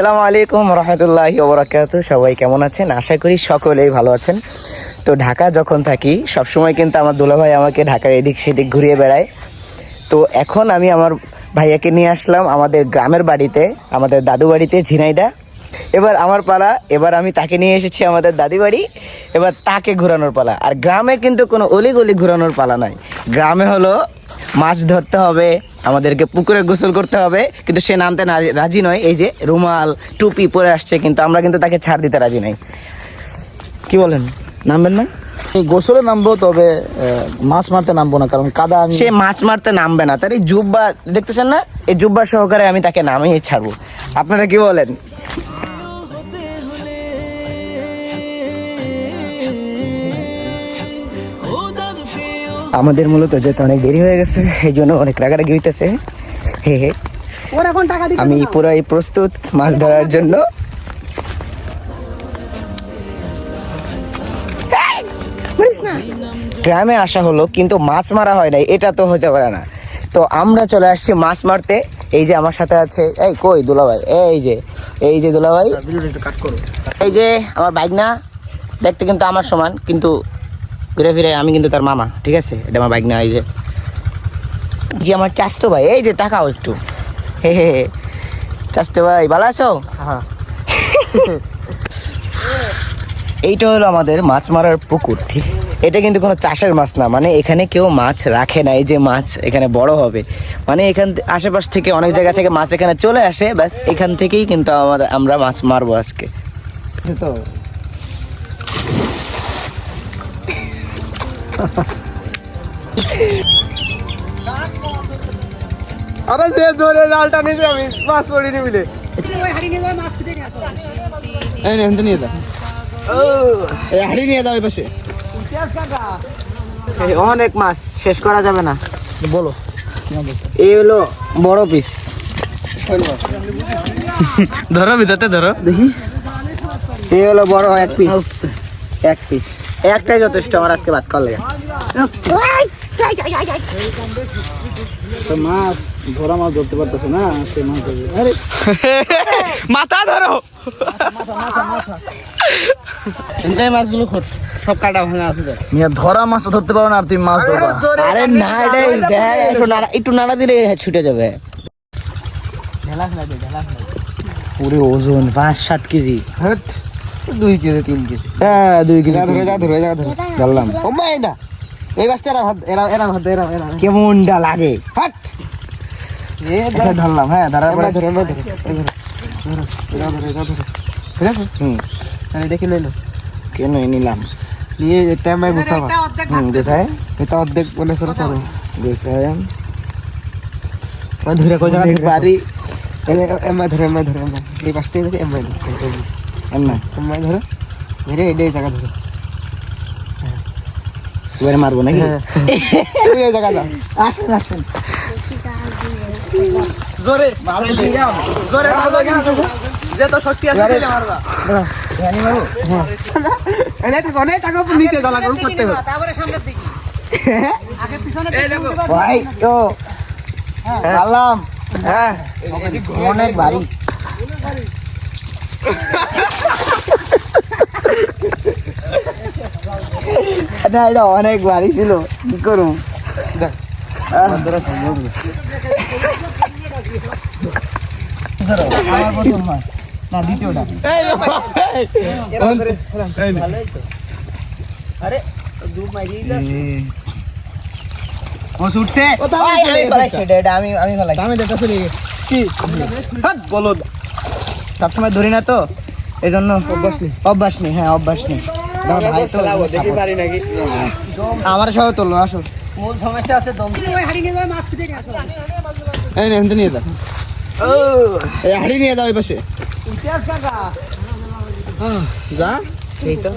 আসসালামু আলাইকুম রহমতুল্লাহি ওবরাকাতু। সবাই কেমন আছেন? আশা করি সকলেই ভালো আছেন। তো ঢাকা যখন থাকি, সবসময় কিন্তু আমার দুলাভাই আমাকে ঢাকার এদিক সেদিক ঘুরিয়ে বেড়ায়। তো এখন আমি আমার ভাইয়াকে নিয়ে আসলাম আমাদের গ্রামের বাড়িতে, আমাদের দাদু বাড়িতে, ঝিনাইদা। এবার আমার পালা, এবার আমি তাকে নিয়ে এসেছি আমাদের দাদি বাড়ি। এবার তাকে ঘোরানোর পালা। আর গ্রামে কিন্তু কোনো অলিগলি ঘোরানোর পালা নয় গ্রামে হলো মাছ ধরতে হবে আমাদেরকে পুকুরে গোসল করতে হবে কিন্তু সে নামতে রাজি নয়। এই যে রুমাল টুপি পরে আসছে কিন্তু আমরা কিন্তু তাকে ছাড় দিতে রাজি নাই। কি বলেন? নামবেন না? আমি গোসলে নামবো তবে মাছ মারতে নামবো না কারণ কাদা সে মাছ মারতে নামবে না। তার এই জুব্বা দেখতেছেন না? এই জুব্বা সহকারে আমি তাকে নামিয়ে ছাড়বো। আপনারা কি বলেন? আমাদের মূলত যেতে অনেক দেরি হয়ে গেছে এই জন্য অনেক রাগারাগি হইতেছে। হে হে। আমি পুরাই প্রস্তুত মাছ ধরার জন্য। গ্রামে আসা হলো কিন্তু মাছ মারা হয় নাই এটা তো হতে পারে না। তো আমরা চলে আসছি মাছ মারতে। এই যে আমার সাথে আছে এই কই দুলাভাই? এই যে এই যে দুলাভাই। কাট এই যে আমার বাইক না দেখতে কিন্তু আমার সমান কিন্তু ঘুরে ফিরে আমি কিন্তু তার মামা ঠিক আছে? এটা আমার বাইক না এই যে। জি আমার চাস্তো ভাই এই যে তাকাও একটু। হে হে। চাস্তো ভাই ভালো আছো? হ্যাঁ। এইটা হলো আমাদের মাছ মারার পুকুর ঠিক? এটা কিন্তু কোনো চাষের মাছ না মানে এখানে কেউ মাছ রাখে না এই যে মাছ এখানে বড় হবে। মানে এখান আশেপাশ থেকে অনেক জায়গা থেকে মাছ এখানে চলে আসে ব্যাস এখান থেকেই কিন্তু আমাদের আমরা মাছ মারবো আজকে। তো আরে যে ধরে জালটা নিতে আমি মাছ পড়ি নি মিলে এই নে এখান নিয়ে দাও এই হাড়ি নিয়ে দাও এই পাশে। এই অনেক মাছ শেষ করা যাবে না। বলো। এই হলো বড় পিস ধরো ভিতরতে ধরো। দেখি। এই হলো বড় এক পিস এক পিস একটাই যথেষ্ট আমার আজকে ভাত করলে তো মাছ ধরা মাছ ধরতে পারতেছে না সে মাছ ধরবে। আরে মাথা ধরো। মাছগুলো সব কাটা ভাঙা আছে তো। মিয়া ধরা মাছ তো ধরতে পারো না আর তুমি মাছ ধরবা। আরে না একটু নাড়া দিলে ছুটে যাবে। পুরো ওজন পাঁচ সাত কেজি। হট দুই কেজি তিন কেজি। হ্যাঁ দুই কেজি ধরে যা ধরে যা ধরে। ধরলাম ও মাই এই বাসটা এরা ভাত এরা এরা ভাত এরা এরা কেমনটা লাগে? হাট। আচ্ছা ধরলাম হ্যাঁ ধরার পরে ধরে ধরে ধরে এরা ধরে ধরে ঠিক আছে? হুম। আমি দেখি লইলো। কেন নিলাম? নিয়ে একটা আমি গুছাবা। হুম দেখায় এটা অর্ধেক বলে করে করো দেখায় ধরে কই জায়গা বাড়ি এমআই ধরে এমআই ধরে এই পাশটা ধরে ধরে এমন এমআই ধরে। ধরে এই জায়গা ধরে। এবারে মারবো নাকি? হ্যাঁ। এই জায়গা দাও আসেন আসেন। জোরে জোরে যে তো শক্তি আছে মারবা। এনে থাকো অনেক টাকা উপর নিচে দলা করুন করতে হবে। এই দেখো। ভাই তো। হ্যাঁ। অনেক ভারী। না এটা অনেক ভারী ছিল কি করুম আমার প্রথম মাছ না দ্বিতীয়টা আরে ও ছুটছে ও তো আমি ওই, আমি ফেলে ফেলাইছি এটা, এটা আমি আমি ফেলাইছি আমি দেখতে চলে কি হাট বলদ সবসময় ধরি না তো এই জন্য অভ্যাস নেই। অভ্যাস নেই হ্যাঁ অভ্যাস নেই আমার ভাই তো দেখি পারি নাকি? আমার সহ আসো। এই নে এখান নিয়ে দাও এই হাড়ি নিয়ে দাও এই পাশে। আহ, যা। সেই তো।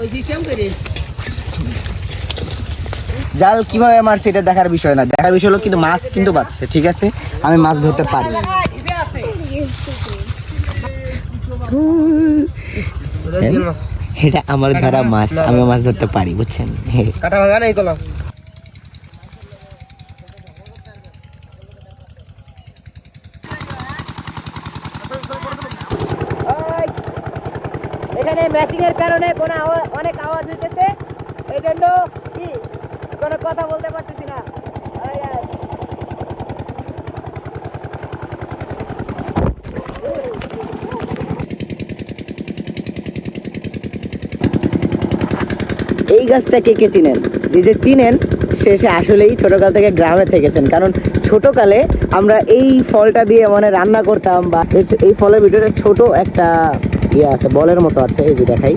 জাল কীভাবে মারছে এটা দেখার বিষয় না। দেখার বিষয় হলো কিন্তু মাছ কিন্তু বাঁচছে ঠিক আছে? আমি মাছ ধরতে পারি এটা আমার ধরা মাছ আমি মাছ ধরতে পারি বুঝছেন? কাটা ভাগা নেই কলাম। এখানে মেশিনের কারণে কোনো আওয়াজ অনেক আওয়াজ হইতেছে এই জন্য কি কোনো কথা বলতে পারতেছি এই গাছটা কে কে চিনেন? যে যে চিনেন সে সে আসলেই ছোটোকাল থেকে গ্রামে থেকেছেন। কারণ ছোটোকালে আমরা এই ফলটা দিয়ে মানে রান্না করতাম বা এই- ফলের ভিতরে ছোট একটা ইয়ে আছে, বলের মতো আছে, এই যে দেখাই।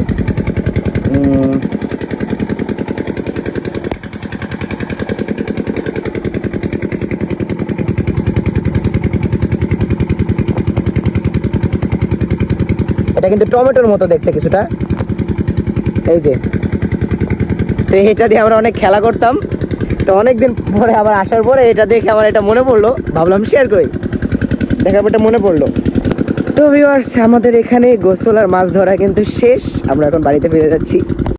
এটা কিন্তু টমেটোর মতো দেখতে কিছুটা। এই যে তো এটা দিয়ে আমরা অনেক খেলা করতাম। তো অনেকদিন পরে আবার আসার পরে এটা দেখে আমার এটা মনে পড়ল। ভাবলাম শেয়ার করি। দেখার পর মনে পড়ল। তো ভিউয়ার্স আমাদের এখানে গোসল আর মাছ ধরা কিন্তু শেষ। আমরা এখন বাড়িতে ফিরে যাচ্ছি।